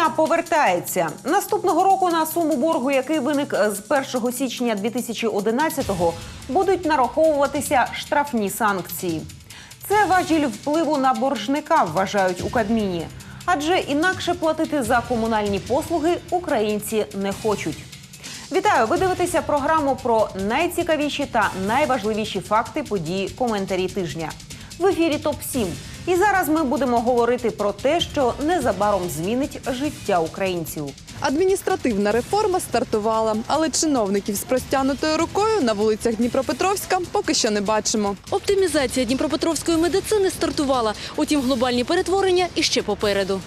Брехня повертається наступного року. На суму боргу, який виник е, з 1 січня 2011-го, будуть нараховуватися штрафні санкції. Це важіль впливу на боржника, вважають у Кабміні. Адже інакше платити за комунальні послуги українці не хочуть. Вітаю! Ви дивитеся програму про найцікавіші та найважливіші факти події коментарі тижня. В ефірі ТОП 7 І зараз ми будемо говорити про те, що незабаром змінить життя українців. Адміністративна реформа стартувала, але чиновників з простягнутою рукою на вулицях Дніпропетровська поки що не бачимо. Оптимізація Дніпропетровської медицини стартувала. Утім, глобальні перетворення іще попереду.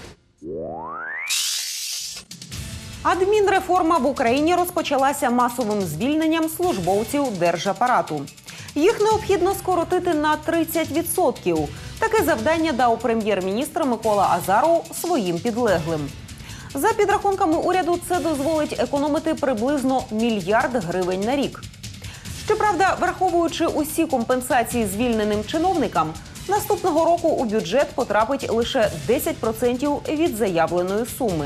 Адмінреформа в Україні розпочалася масовим звільненням службовців держапарату. Їх необхідно скоротити на 30%. Таке завдання дав прем'єр-міністр Микола Азаров своїм підлеглим. За підрахунками уряду, це дозволить економити приблизно мільярд гривень на рік. Щоправда, враховуючи усі компенсації звільненим чиновникам, наступного року у бюджет потрапить лише 10% від заявленої суми.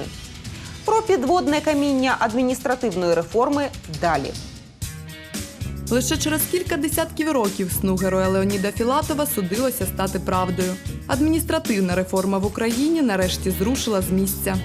Про підводне каміння адміністративної реформи далі. Лише через кілька десятків років сну героя Леоніда Філатова судилося стати правдою. Адміністративна реформа в Україні нарешті зрушила з місця.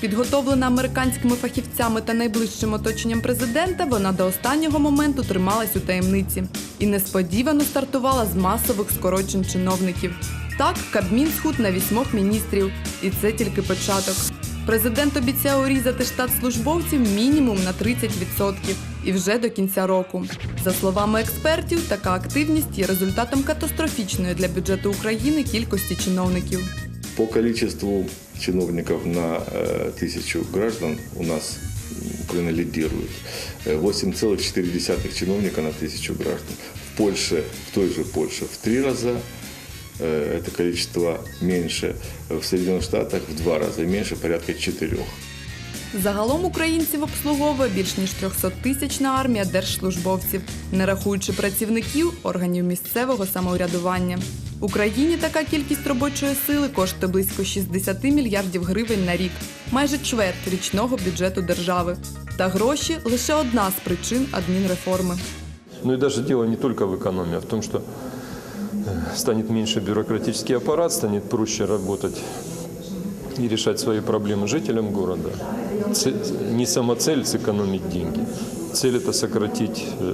Підготовлена американськими фахівцями та найближчим оточенням президента, вона до останнього моменту трималась у таємниці і несподівано стартувала з масових скорочень чиновників. Так, Кабмін схуд на вісьмох міністрів, і це тільки початок. Президент обіцяє урізати штат службовців мінімум на 30% і вже до кінця року. За словами експертів, така активність є результатом катастрофічної для бюджету України кількості чиновників. По количеству чиновников на э, тысячу граждан у нас м, Украина лидирует. Э, 8,4 чиновника на тысячу граждан. В Польше, в той же Польше в три раза э, это количество меньше. В Соединенных Штатах в два раза меньше, порядка четырех. Загалом українців обслуговує більш ніж 300-тисячна армія держслужбовців, не рахуючи працівників органів місцевого самоврядування. В Україні така кількість робочої сили коштує близько 60 мільярдів гривень на рік, майже чверть річного бюджету держави. Та гроші лише одна з причин адмінреформи. Ну и даже дело не только в экономии, а в том, что э, станет меньше бюрократический аппарат, станет проще работать и решать свои проблемы жителям города. Це- Не самоцель сэкономить деньги. Цель это сократить э,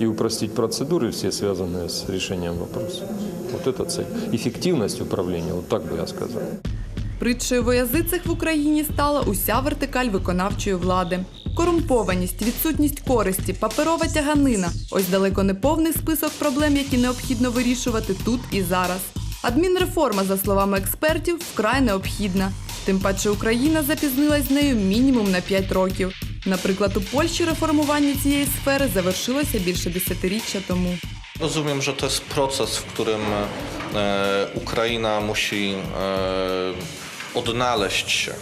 и упростить процедуры все, связанные с решением вопроса. Вот это цель. Эффективность управления, вот так бы я сказал. Притчею воязицих в Україні стала уся вертикаль виконавчої влади. Корумпованість, відсутність користі, паперова тяганина ось далеко не повний список проблем, які необхідно вирішувати тут і зараз. Адмінреформа, за словами експертів, вкрай необхідна. Тим паче Україна запізнилась з нею мінімум на 5 років. Наприклад, у Польщі реформування цієї сфери завершилося більше десятиріччя тому. Rozumiem, że to jest proces, w którym e, Ukraina musi e, odnaleźć się.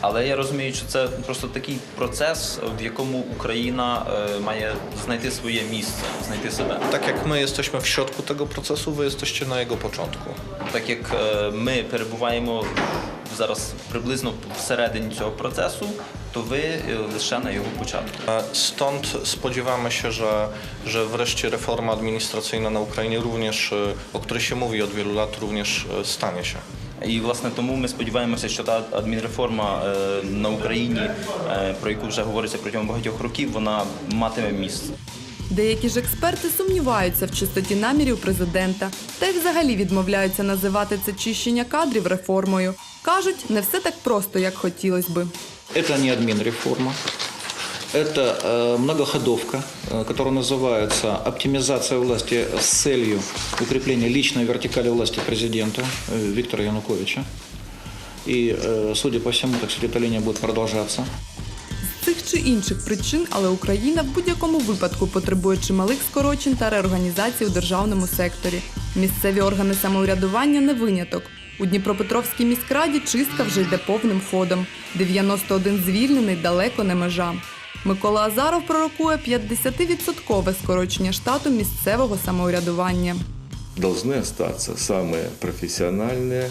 Але я розумію, що це просто такий процес, в якому Україна е, має знайти своє місце, знайти себе. Tak jak my jesteśmy w środku tego procesu, wy jesteście na jego początku. Так як е, ми перебуваємо зараз приблизно всередині цього процесу, то ви е, лише на його початку. Stąd spodziewamy się, że, że wreszcie reforma administracyjna na Ukrainie również, o której się mówi od wielu lat, również stanie się. І власне тому ми сподіваємося, що та адмінреформа е, на Україні, е, про яку вже говориться протягом багатьох років, вона матиме місце. Деякі ж експерти сумніваються в чистоті намірів президента та й взагалі відмовляються називати це чищення кадрів реформою. Кажуть, не все так просто, як хотілось би. Это не админреформа. Это э, многоходовка, э, которая называется оптимизация власти с целью укрепления личной вертикали власти президента э, Виктора Януковича. И, э, судя по всему, так сказать, эта линия будет продолжаться. З цих чи інших причин, але Україна в будь-якому випадку потребує чималих скорочень та реорганізацій у державному секторі. Місцеві органи самоврядування не виняток. У Дніпропетровській міськраді чистка вже йде повним ходом. 91 звільнений далеко не межа. Микола Азаров пророкує 50% скорочення штату місцевого самоврядування. Должны остаться самые профессиональные,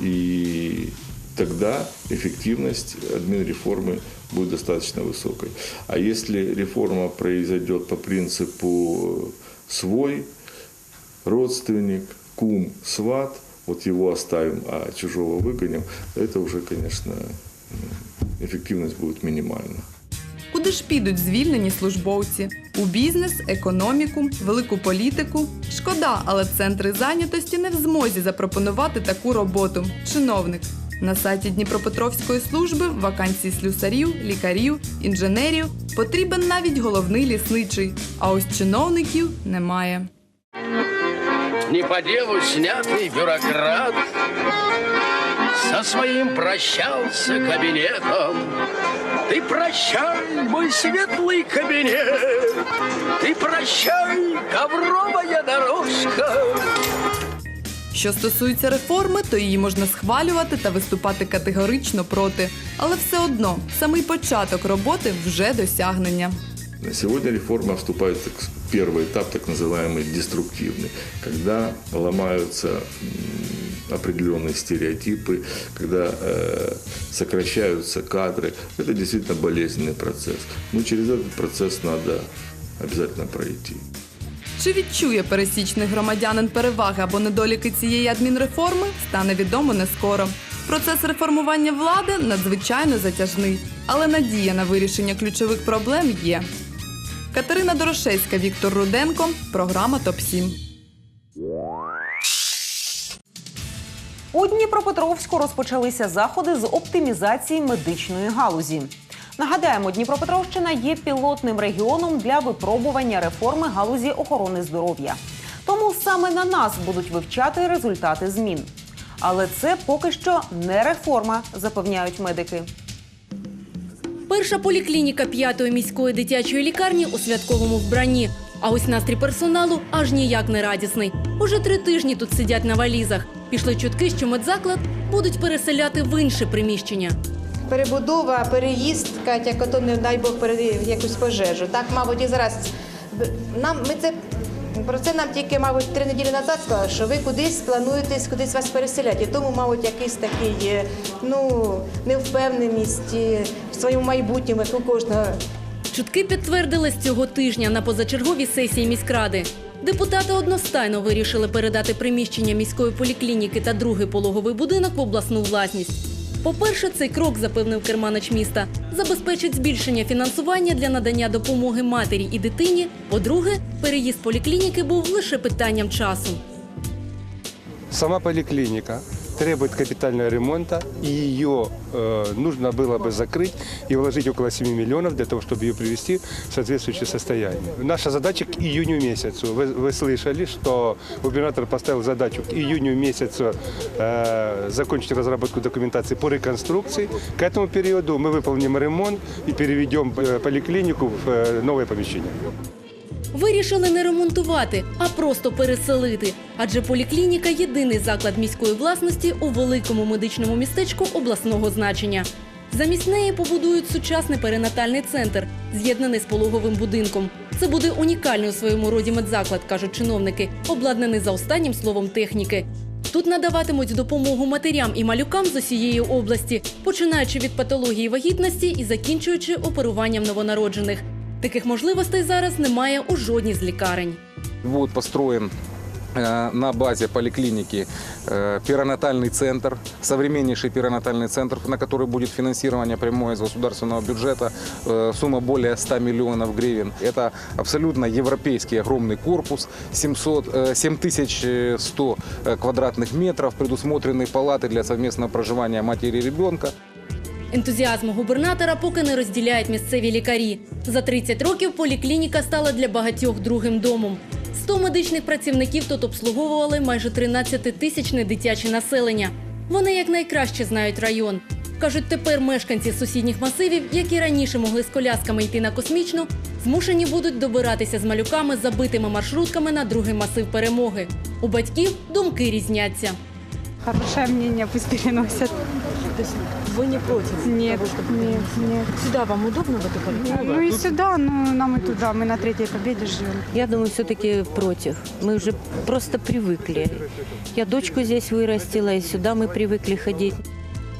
и тогда эффективность админреформы будет достаточно высокой. А если реформа произойдет по принципу свой, родственник, кум, сват, вот его оставим, а чужого выгоним, это уже, конечно, м, эффективность будет минимальна. Куди ж підуть звільнені службовці? У бізнес, економіку, велику політику? Шкода, але центри зайнятості не в змозі запропонувати таку роботу. Чиновник. На сайті Дніпропетровської служби вакансій слюсарів, лікарів, інженерів потрібен навіть головний лісничий. А ось чиновників немає. не по делу снятый бюрократ со своим прощался кабинетом. Ты прощай, мой светлый кабинет, ты прощай, ковровая дорожка. Що стосується реформи, то її можна схвалювати та виступати категорично проти. Але все одно самий початок роботи вже досягнення. На Сегодня реформа вступает в первый этап, так называемый деструктивный, когда ломаются м, определенные стереотипы, когда э, сокращаются кадры. Это действительно болезненный процесс. Но через этот процесс надо обязательно пройти. Чи відчує пересічний громадянин переваги або недоліки цієї адмінреформи, стане відомо не скоро. Процес реформування влади надзвичайно затяжний, але надія на вирішення ключових проблем є. Катерина Дорошевська, Віктор Руденко, програма ТОП 7 У Дніпропетровську розпочалися заходи з оптимізації медичної галузі. Нагадаємо, Дніпропетровщина є пілотним регіоном для випробування реформи галузі охорони здоров'я. Тому саме на нас будуть вивчати результати змін. Але це поки що не реформа, запевняють медики. Перша поліклініка п'ятої міської дитячої лікарні у святковому вбранні. А ось настрій персоналу аж ніяк не радісний. Уже три тижні тут сидять на валізах. Пішли чутки, що медзаклад будуть переселяти в інше приміщення. Перебудова, переїзд, кажуть, як не дай Бог пере- якусь пожежу. Так, мабуть, і зараз нам ми це про це нам тільки, мабуть, три неділі назад сказали, що ви кудись плануєтесь, кудись вас переселяти. Тому, мабуть, якийсь такий ну невпевненість в своєму майбутньому, як у кожного. Чутки підтвердились цього тижня на позачерговій сесії міськради. Депутати одностайно вирішили передати приміщення міської поліклініки та другий пологовий будинок в обласну власність. По-перше, цей крок, запевнив керманич міста, забезпечить збільшення фінансування для надання допомоги матері і дитині. По-друге, переїзд поліклініки був лише питанням часу. Сама поликлиника требует капитального ремонта, и ее э, нужно было бы закрыть и вложить около 7 миллионов для того, чтобы ее привести в соответствующее состояние. Наша задача к июню месяцу. Вы, вы слышали, что губернатор поставил задачу к июню месяцу э, закончить разработку документации по реконструкции. К этому периоду мы выполним ремонт и переведем э, поликлинику в э, новое помещение. Вирішили не ремонтувати, а просто переселити. Адже поліклініка єдиний заклад міської власності у великому медичному містечку обласного значення. Замість неї побудують сучасний перинатальний центр, з'єднаний з пологовим будинком. Це буде унікальний у своєму роді медзаклад, кажуть чиновники, обладнаний за останнім словом техніки. Тут надаватимуть допомогу матерям і малюкам з усієї області, починаючи від патології вагітності і закінчуючи оперуванням новонароджених. Таких можливостей зараз немає у жодній з лікарень. Будет построен э, на базе поликлиники э, перинатальный центр, современнейший перинатальный центр, на который будет финансирование прямое из государственного бюджета, э, сумма более 100 миллионов гривен. Это абсолютно европейский огромный корпус, 700, э, 7100 э, квадратных метров, предусмотрены палаты для совместного проживания матери и ребенка. Ентузіазму губернатора поки не розділяють місцеві лікарі. За 30 років поліклініка стала для багатьох другим домом. 100 медичних працівників тут обслуговували майже 13-тисячне дитяче населення. Вони якнайкраще знають район. Кажуть, тепер мешканці сусідніх масивів, які раніше могли з колясками йти на космічну, змушені будуть добиратися з малюками забитими маршрутками на другий масив перемоги. У батьків думки різняться. Хорошее мнение пусть переносят. Вы не против? Нет, того, чтобы нет, нет. Сюда вам удобно в эту поликлинику? Ну и сюда, ну нам и туда. Мы на Третьей Победе живем. Я думаю, все-таки против. Мы уже просто привыкли. Я дочку здесь вырастила, и сюда мы привыкли ходить.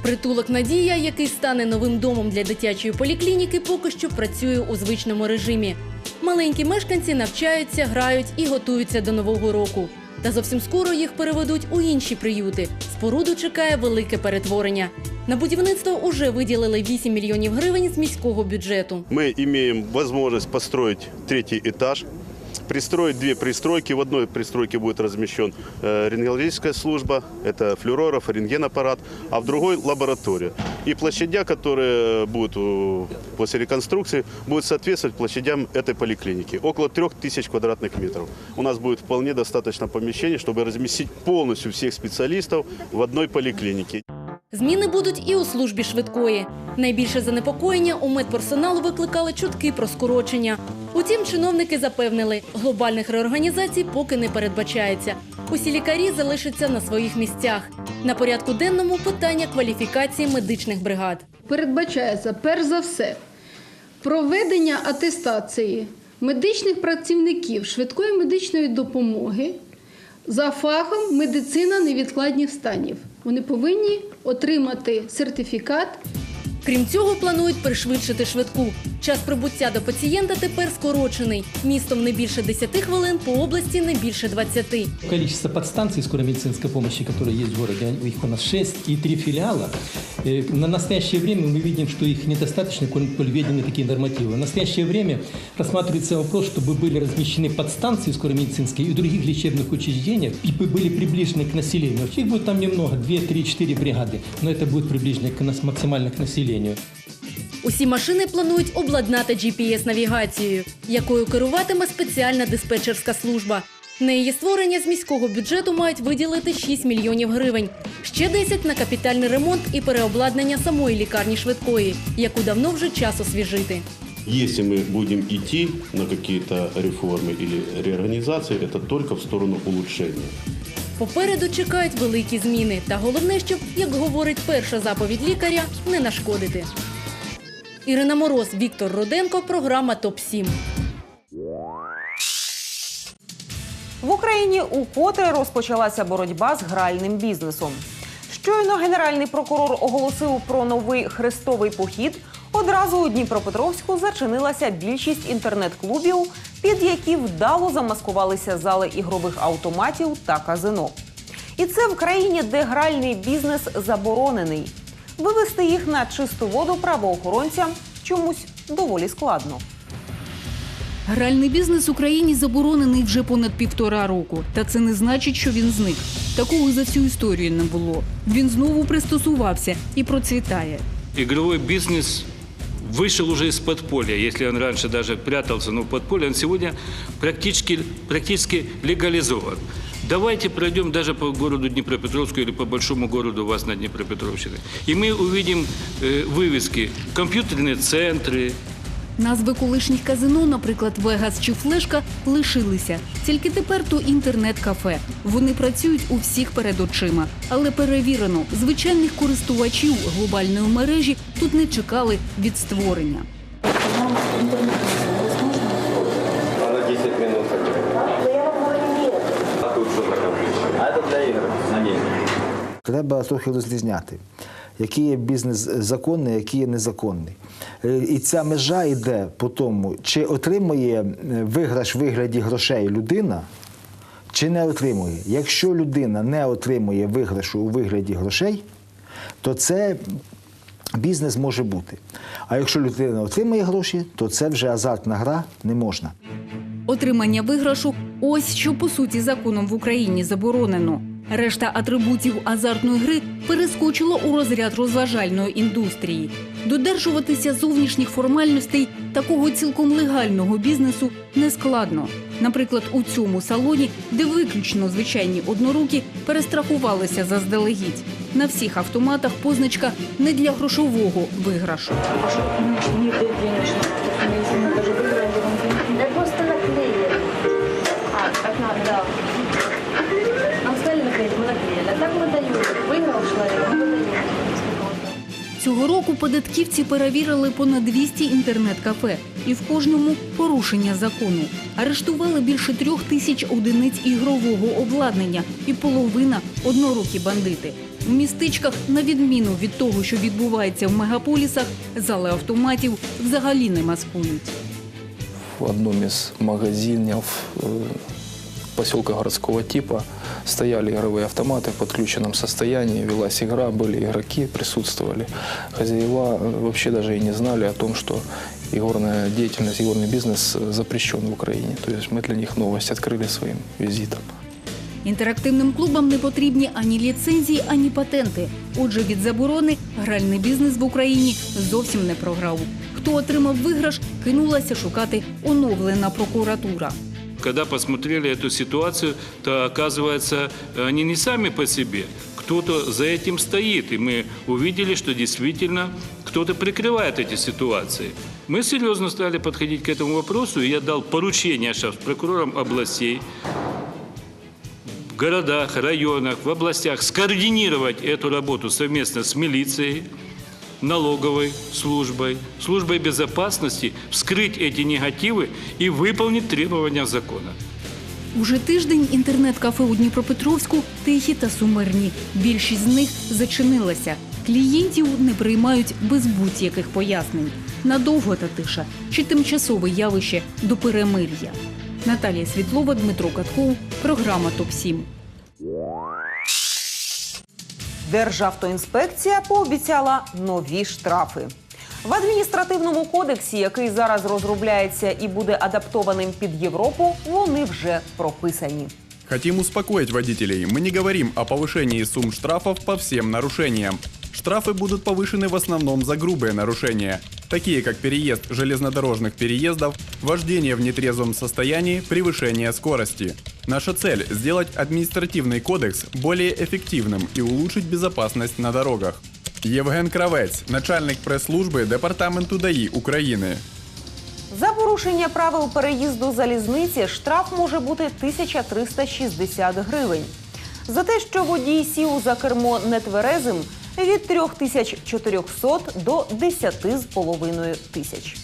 Притулок Надія, який стане новим домом для дитячої поліклініки, поки що працює у звичному режимі. Маленькі мешканці навчаються, грають і готуються до нового року. Та зовсім скоро їх переведуть у інші приюти. Споруду чекає велике перетворення. На будівництво уже виділили 8 мільйонів гривень з міського бюджету. Ми маємо можливість построїти третій этаж, пристроить две пристройки. В одной пристройке будет размещен э, рентгенологическая служба, это флюорограф, рентгенаппарат, а в другой лаборатория. И площадя, которые будут э, после реконструкции, будут соответствовать площадям этой поликлиники. Около 3000 квадратных метров. У нас будет вполне достаточно помещений, чтобы разместить полностью всех специалистов в одной поликлинике. Зміни будуть і у службі швидкої. Найбільше занепокоєння у медперсоналу викликали чутки про скорочення. Утім, чиновники запевнили, глобальних реорганізацій поки не передбачається. Усі лікарі залишаться на своїх місцях. На порядку денному питання кваліфікації медичних бригад. передбачається перш за все проведення атестації медичних працівників швидкої медичної допомоги за фахом медицина невідкладних станів. Вони повинні отримати сертифікат Крім цього, планують пришвидшити швидку. Час прибуття до пацієнта тепер скорочений. Містом не більше 10 хвилин, по області не більше 20. Количество подстанций скорой медицинской помощи, которые есть в городе, их у нас 6 и 3 филиала. Э, На настоящее время мы видим, что их недостаточно, коль коль введены такие нормативы. В настоящее время рассматривается вопрос, чтобы были размещены подстанции скорой медицинские и в других лечебных учреждениях, и бы были приближены к населению. Вообще их будет там немного, 2, 3, 4 бригады, но это будет приближено к нас максимально к населению. Усі машини планують обладнати GPS-навігацією, якою керуватиме спеціальна диспетчерська служба. На її створення з міського бюджету мають виділити 6 мільйонів гривень. Ще 10 на капітальний ремонт і переобладнання самої лікарні швидкої, яку давно вже час освіжити. Если мы будем идти на какие-то реформы или реорганизации, это только в сторону улучшения. Попереду чекають великі зміни. Та головне, щоб, як говорить перша заповідь лікаря, не нашкодити. Ірина Мороз, Віктор Роденко, програма Топ 7 В Україні укотре розпочалася боротьба з гральним бізнесом. Щойно генеральний прокурор оголосив про новий хрестовий похід. Одразу у Дніпропетровську зачинилася більшість інтернет-клубів, під які вдало замаскувалися зали ігрових автоматів та казино. І це в країні, де гральний бізнес заборонений. Вивести їх на чисту воду правоохоронцям чомусь доволі складно. Гральний бізнес в Україні заборонений вже понад півтора року. Та це не значить, що він зник. Такого за всю історію не було. Він знову пристосувався і процвітає. Игровой бизнес вышел уже из подполья. Если он раньше даже прятался, но в подполье, он сегодня практически, практически легализован. Давайте пройдем даже по городу Днепропетровску или по большому городу у вас на Днепропетровщине. И мы увидим э, вывески «компьютерные центры», Назви колишніх казино, наприклад, Вегас чи Флешка, лишилися. Тільки тепер то інтернет-кафе. Вони працюють у всіх перед очима. Але перевірено, звичайних користувачів глобальної мережі тут не чекали від створення. На 10 минут. А тут что такое? А это для игр. Треба трохи розрізняти, який є бізнес законний, який є незаконний. Е, І ця межа йде по тому, чи отримує е, виграш в вигляді грошей людина, чи не отримує. Якщо людина не отримує виграшу у вигляді грошей, то це бізнес може бути. А якщо людина отримує гроші, то це вже азартна гра не можна. Отримання виграшу ось що по суті законом в Україні заборонено. Решта атрибутів азартної гри перескочила у розряд розважальної індустрії. Додержуватися зовнішніх формальностей такого цілком легального бізнесу нескладно. Наприклад, у цьому салоні, де виключно звичайні одноруки перестрахувалися заздалегідь. На всіх автоматах позначка не для грошового виграшу. Цього року податківці перевірили понад 200 інтернет-кафе і в кожному порушення закону. Арештували більше трьох тисяч одиниць ігрового обладнання і половина однорукі бандити. У містечках, на відміну від того, що відбувається в мегаполісах, зали автоматів взагалі не маскують. в одном из магазинов э, поселка городского типа стояли игровые автоматы в подключенном состоянии, велась игра, были игроки, присутствовали. Хозяева э, вообще даже и не знали о том, что игорная деятельность, игорный бизнес э, запрещен в Украине. То есть мы для них новость открыли своим визитом. Інтерактивним клубам не потрібні ані ліцензії, ані патенти. Отже, від заборони гральний бізнес в Україні зовсім не програв. Хто отримав виграш, кинулася шукати оновлена прокуратура. Когда посмотрели эту ситуацию, то оказывается, они не сами по себе. Кто-то за этим стоит. И мы увидели, что действительно кто-то прикрывает эти ситуации. Мы серьезно стали подходить к этому вопросу, и я дал поручение сейчас прокурорам областей, в городах, районах, в областях скоординировать эту работу совместно с милицией, налоговой службой, службой безопасности, вскрыть эти негативы и выполнить требования закона. Уже тиждень інтернет-кафе у Дніпропетровську тихі та сумирні. Більшість з них зачинилася. Клієнтів не приймають без будь-яких пояснень. Надовго та тиша чи тимчасове явище до перемир'я. Наталія Світлова, Дмитро Катков. Програма ТОП 7 Державтоінспекція пообіцяла нові штрафи. В адміністративному кодексі, який зараз розробляється і буде адаптованим під Європу, вони вже прописані. Хотим успокоить водителей. Мы не говорим о повышении сумм штрафов по всем нарушениям. Штрафы будут повышены в основном за грубые нарушения, такие как переезд железнодорожных переездов, вождение в нетрезвом состоянии, превышение скорости. Наша цель – сделать административный кодекс более эффективным и улучшить безопасность на дорогах. Євген Кравець, начальник прес-служби Департаменту ДАІ України. За порушення правил переїзду залізниці штраф може бути 1360 гривень. За те, що водій сів за кермо нетверезим від 3400 до 10,5 тисяч.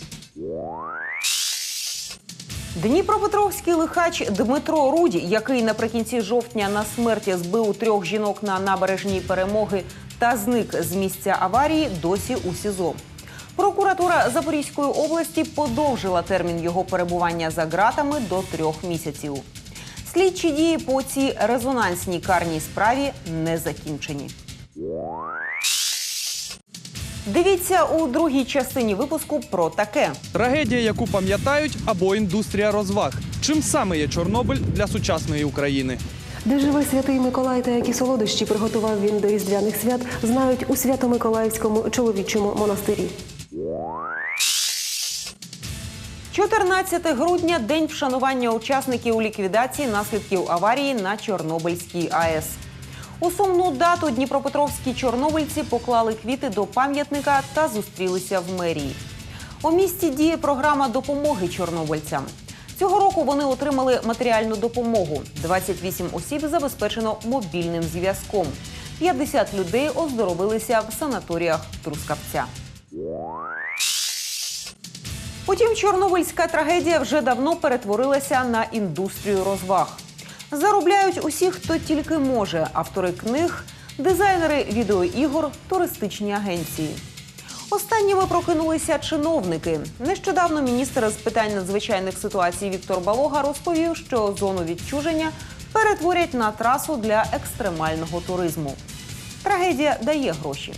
Дніпропетровський лихач Дмитро Руді, який наприкінці жовтня на смерті збив трьох жінок на набережній перемоги та зник з місця аварії, досі у СІЗО. Прокуратура Запорізької області подовжила термін його перебування за ґратами до трьох місяців. Слідчі дії по цій резонансній карній справі не закінчені. Дивіться у другій частині випуску про таке. Трагедія, яку пам'ятають, або індустрія розваг. Чим саме є Чорнобиль для сучасної України? Де живе святий Миколай та які солодощі приготував він до різдвяних свят, знають у Свято-Миколаївському чоловічому монастирі. 14 грудня день вшанування учасників ліквідації наслідків аварії на Чорнобильській АЕС. У сумну дату дніпропетровські чорнобильці поклали квіти до пам'ятника та зустрілися в мерії. У місті діє програма допомоги чорнобильцям. Цього року вони отримали матеріальну допомогу. 28 осіб забезпечено мобільним зв'язком. 50 людей оздоровилися в санаторіях Трускавця. Утім, чорнобильська трагедія вже давно перетворилася на індустрію розваг. Заробляють усі, хто тільки може: автори книг, дизайнери відеоігор, туристичні агенції. Останніми прокинулися чиновники. Нещодавно міністр з питань надзвичайних ситуацій Віктор Балога розповів, що зону відчуження перетворять на трасу для екстремального туризму. Трагедія дає гроші.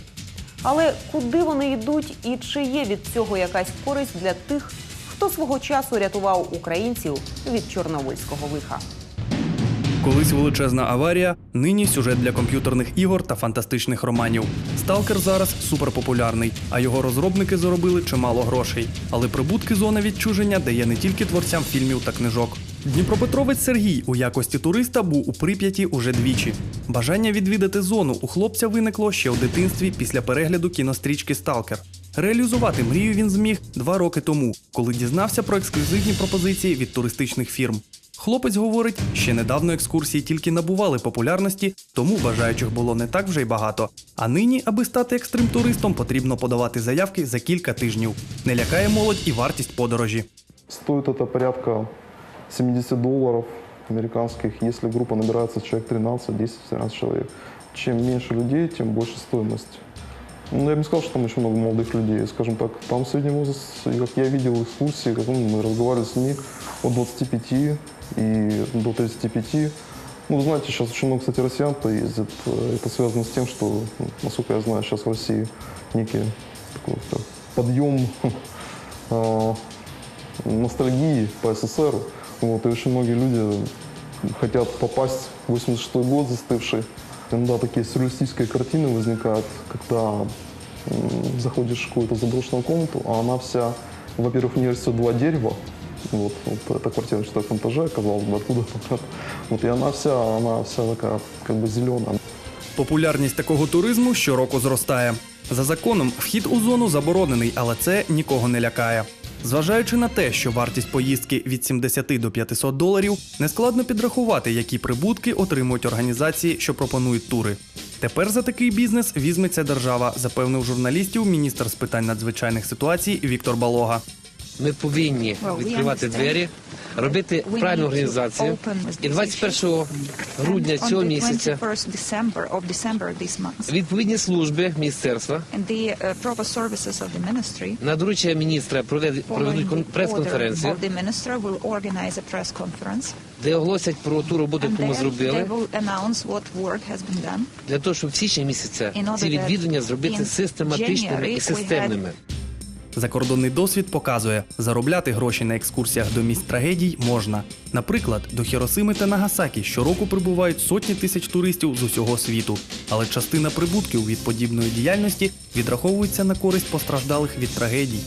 Але куди вони йдуть і чи є від цього якась користь для тих, хто свого часу рятував українців від чорнобильського лиха? Колись величезна аварія, нині сюжет для комп'ютерних ігор та фантастичних романів. Сталкер зараз суперпопулярний, а його розробники заробили чимало грошей. Але прибутки зони відчуження дає не тільки творцям фільмів та книжок. Дніпропетровець Сергій у якості туриста був у Прип'яті уже двічі. Бажання відвідати зону у хлопця виникло ще у дитинстві після перегляду кінострічки Сталкер. Реалізувати мрію він зміг два роки тому, коли дізнався про ексклюзивні пропозиції від туристичних фірм. Хлопець говорить, ще недавно екскурсії тільки набували популярності, тому бажаючих було не так вже й багато. А нині, аби стати екстрим-туристом, потрібно подавати заявки за кілька тижнів. Не лякає молодь і вартість подорожі. Стоит это порядка 70 долларов американских, если группа набирается человек 13, 10, 13 человек. Чем меньше людей, тем больше стоимость. Ну, я бы не сказал, что там очень много молодых людей. Скажем так, там средний возраст, как я видел экскурсии, как мы разговаривали с людьми от 25 и до 35. Ну, вы знаете, сейчас очень много, кстати, россиян то ездит. Это связано с тем, что, ну, насколько я знаю, сейчас в России некий такой как, подъем э, ностальгии по СССР. Вот, и очень многие люди хотят попасть в 86 год застывший. Иногда такие сюрреалистические картины возникают, когда м, заходишь в какую-то заброшенную комнату, а она вся, во-первых, в ней растет два дерева. Вот, вот эта квартира на четвертом этаже, казалось бы, откуда Вот, и она вся, она вся такая, как бы зеленая. Популярність такого туризму щороку зростає. За законом, вхід у зону заборонений, але це нікого не лякає. Зважаючи на те, що вартість поїздки від 70 до 500 доларів, нескладно підрахувати, які прибутки отримують організації, що пропонують тури. Тепер за такий бізнес візьметься держава, запевнив журналістів міністр з питань надзвичайних ситуацій Віктор Балога. Ми повинні відкривати двері, робити правильну організацію. І 21 грудня цього місяця відповідні служби міністерства на доручення міністра проведуть проведуть кон- прес-конференцію, де оголосять про ту роботу, яку ми зробили, для того, щоб в січні місяця ці відвідування зробити систематичними і системними. Закордонний досвід показує, заробляти гроші на екскурсіях до місць трагедій можна. Наприклад, до Хіросими та Нагасакі щороку прибувають сотні тисяч туристів з усього світу, але частина прибутків від подібної діяльності відраховується на користь постраждалих від трагедій.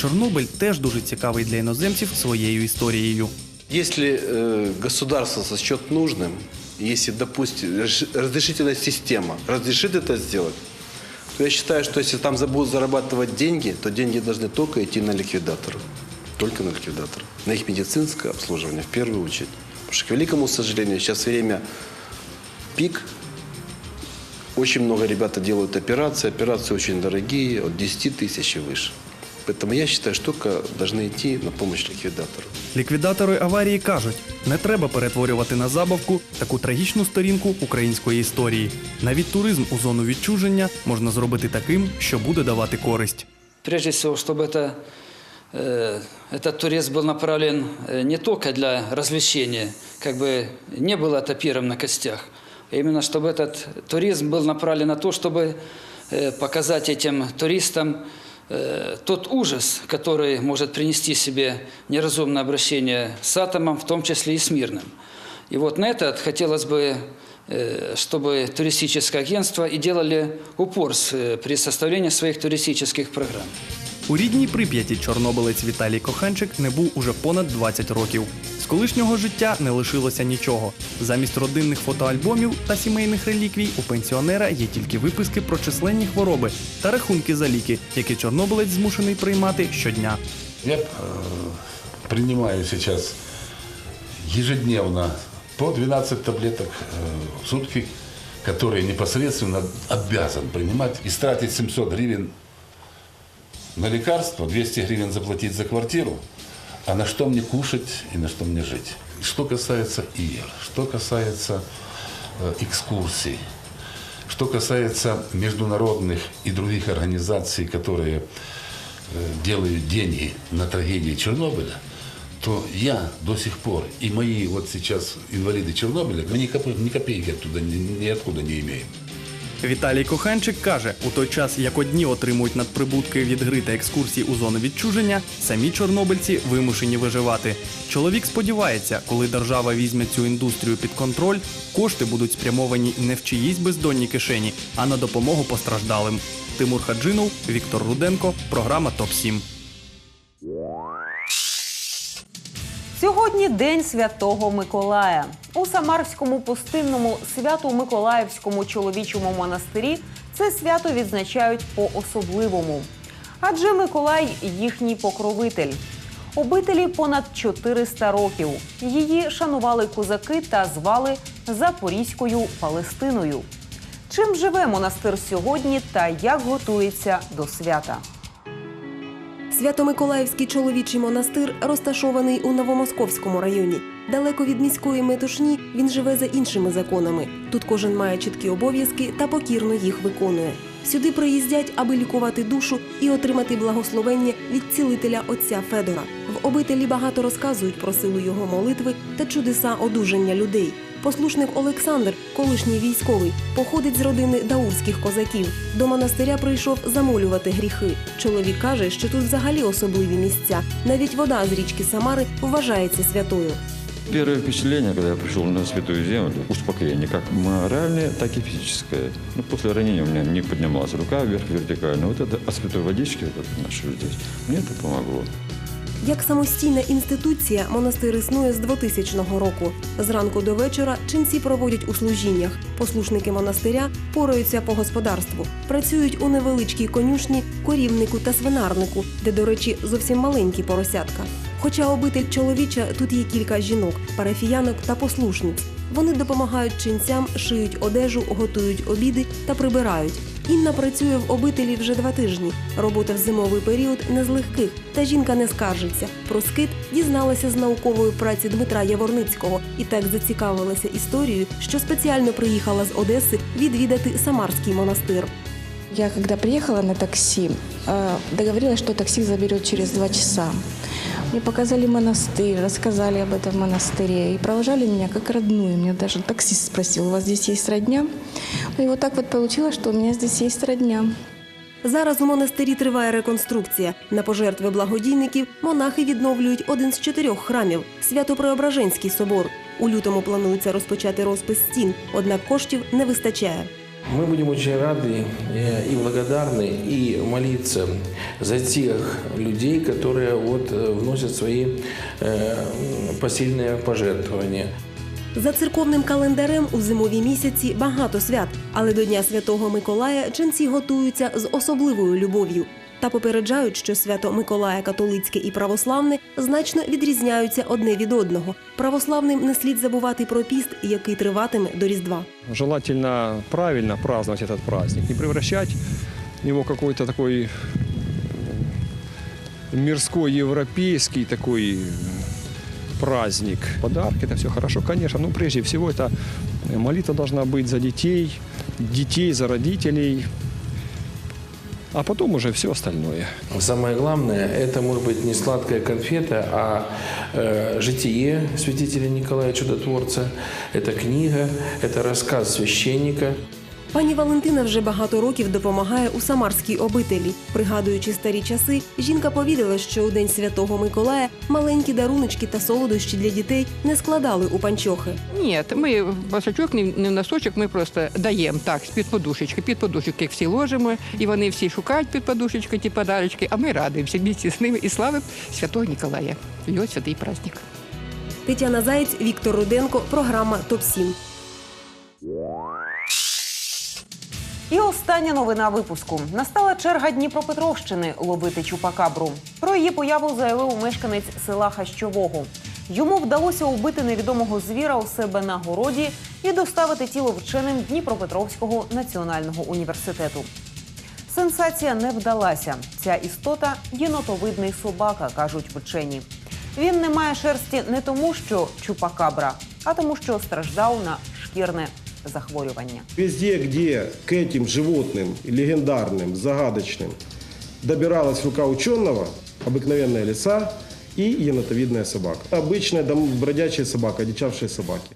Чорнобиль теж дуже цікавий для іноземців своєю історією. Если э, государство сочет нужным, если, допустим, реш- разрешительная система разрешит это сделать, то я считаю, что если там будут зарабатывать деньги, то деньги должны только идти на ликвидаторов. Только на ликвидаторов. На их медицинское обслуживание в первую очередь. Потому что, к великому сожалению, сейчас время пик. Очень много ребята делают операции. Операции очень дорогие, от 10 тысяч и выше. Поэтому я считаю, что только должны идти на помощь ликвидатору. Ліквідатори аварії кажуть, не треба перетворювати на забавку таку трагічну сторінку української історії. Навіть туризм у зону відчуження можна зробити таким, що буде давати користь. Прежде всего, чтобы это, э, этот туризм был направлен э, не только для развлечения, как бы не было это пиром на костях, а именно чтобы этот туризм был направлен на то, чтобы э, показать этим туристам э, тот ужас, который может принести себе неразумное обращение с атомом, в том числе и с мирным. И вот на это хотелось бы, э, чтобы туристическое агентство и делали упор э, при составлении своих туристических программ. У рідній Прип'яті чорнобилець Віталій Коханчик не був уже понад 20 років. З колишнього життя не лишилося нічого. Замість родинних фотоальбомів та сімейних реліквій у пенсіонера є тільки виписки про численні хвороби та рахунки за ліки, які чорнобилець змушений приймати щодня. Я э, принимаю сейчас ежедневно по 12 таблеток э, в сутки, которые непосредственно обязан принимать. И тратить 700 гривен на лекарства, 200 гривен заплатить за квартиру, а на что мне кушать и на что мне жить. Что касается игр, что касается э, экскурсий, что касается международных и других организаций, которые э, делают деньги на трагедии Чернобыля, то я до сих пор и мои вот сейчас инвалиды Чернобыля, мы ни, копе- ни копейки оттуда ни, ниоткуда не имеем. Віталій Коханчик каже, у той час, як одні отримують надприбутки від гри та екскурсій у зону відчуження, самі чорнобильці вимушені виживати. Чоловік сподівається, коли держава візьме цю індустрію під контроль, кошти будуть спрямовані не в чиїсь бездонні кишені, а на допомогу постраждалим. Тимур Хаджинов, Віктор Руденко, програма ТОП 7 Сьогодні День Святого Миколая. У Самарському пустинному свято-миколаївському чоловічому монастирі це свято відзначають по-особливому. Адже Миколай їхній покровитель. Обителі понад 400 років. Її шанували козаки та звали Запорізькою Палестиною. Чим живе монастир сьогодні та як готується до свята? Свято-Миколаївський чоловічий монастир розташований у Новомосковському районі. Далеко від міської метушні він живе за іншими законами. Тут кожен має чіткі обов'язки та покірно їх виконує. Сюди приїздять, аби лікувати душу і отримати благословення від цілителя отця Федора. В обителі багато розказують про силу його молитви та чудеса одужання людей. Послушник Олександр, колишній військовий, походить з родини даурських козаків. До монастиря прийшов замолювати гріхи. Чоловік каже, що тут взагалі особливі місця. Навіть вода з річки Самари вважається святою. Первое впечатление, когда я пришел на Святую Землю, успокоение, как моральное, так и физическое. Ну, после ранения у меня не поднималась рука вверх вертикально. Вот это от святой водички, вот это нашу здесь, мне это помогло. Як самостійна інституція, монастир існує з 2000 року. Зранку до вечора ченці проводять у служіннях. Послушники монастиря пораються по господарству, працюють у невеличкій конюшні, корівнику та свинарнику, де, до речі, зовсім маленькі поросятка. Хоча обитель чоловіча тут є кілька жінок, парафіянок та послушниць. Вони допомагають ченцям, шиють одежу, готують обіди та прибирають. Інна працює в обителі вже два тижні. Робота в зимовий період не з легких, та жінка не скаржиться. Про скит дізналася з наукової праці Дмитра Яворницького і так зацікавилася історією, що спеціально приїхала з Одеси відвідати Самарський монастир. Я когда приехала на такси, э, договорилась, что такси заберет через два часа. Мне показали монастырь, рассказали об этом монастыре и провожали меня как родную. Меня даже таксист спросил, у вас здесь есть родня? Ну и вот так вот получилось, что у меня здесь есть родня. Зараз у монастирі триває реконструкція. На пожертви благодійників монахи відновлюють один з чотирьох храмів Свято-Преображенський собор. У лютому планується розпочати розпис стін, однак коштів не вистачає. Мы будем очень рады э, и благодарны и молиться за тех людей, которые вот э, вносят свои э, посильные пожертвования. За церковним календарем у зимові місяці багато свят, але до Дня Святого Миколая ченці готуються з особливою любов'ю. Та попереджають, що свято Миколая католицьке і православне значно відрізняються одне від одного. Православним не слід забувати про піст, який триватиме до Різдва. Желательно правильно праздновать этот праздник, не превращать его в какой-то такой мирской, европейский такой праздник. Подарки, это все хорошо, конечно, но прежде всего это молитва должна быть за детей, детей, за родителей, а потом уже все остальное. Самое главное, это может быть не сладкая конфета, а э, житие святителя Николая Чудотворца. Это книга, это рассказ священника. Пані Валентина вже багато років допомагає у Самарській обителі. Пригадуючи старі часи, жінка повідала, що у день святого Миколая маленькі даруночки та солодощі для дітей не складали у панчохи. Ні, ми башачок, не не в носочок, ми просто даємо так, з-під подушечки. Під подушечки всі ложимо, і вони всі шукають під подушечки ті подарочки, а ми радуємося місці з ними і славимо Святого Ніколая. Його святий праздник. Тетяна Заєць, Віктор Руденко, програма Топ 7 І остання новина випуску. Настала черга Дніпропетровщини ловити чупакабру. Про її появу заявив мешканець села Хащового. Йому вдалося убити невідомого звіра у себе на городі і доставити тіло вченим Дніпропетровського національного університету. Сенсація не вдалася. Ця істота єнотовидний собака, кажуть вчені. Він не має шерсті не тому, що чупакабра, а тому, що страждав на шкірне захворювання. Везде, где к этим животным, легендарным, загадочным, добиралась рука ученого, обыкновенная лиса и енотовидная собака. Обычная дом- бродячая собака, одичавшие собаки.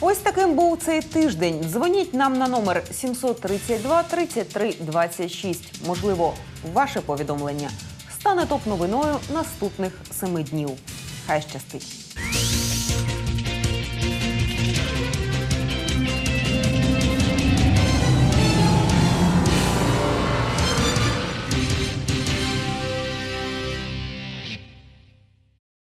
Ось таким був цей тиждень. Дзвоніть нам на номер 732 33 26. Можливо, ваше повідомлення стане топ новиною наступних семи днів. Хай щастить!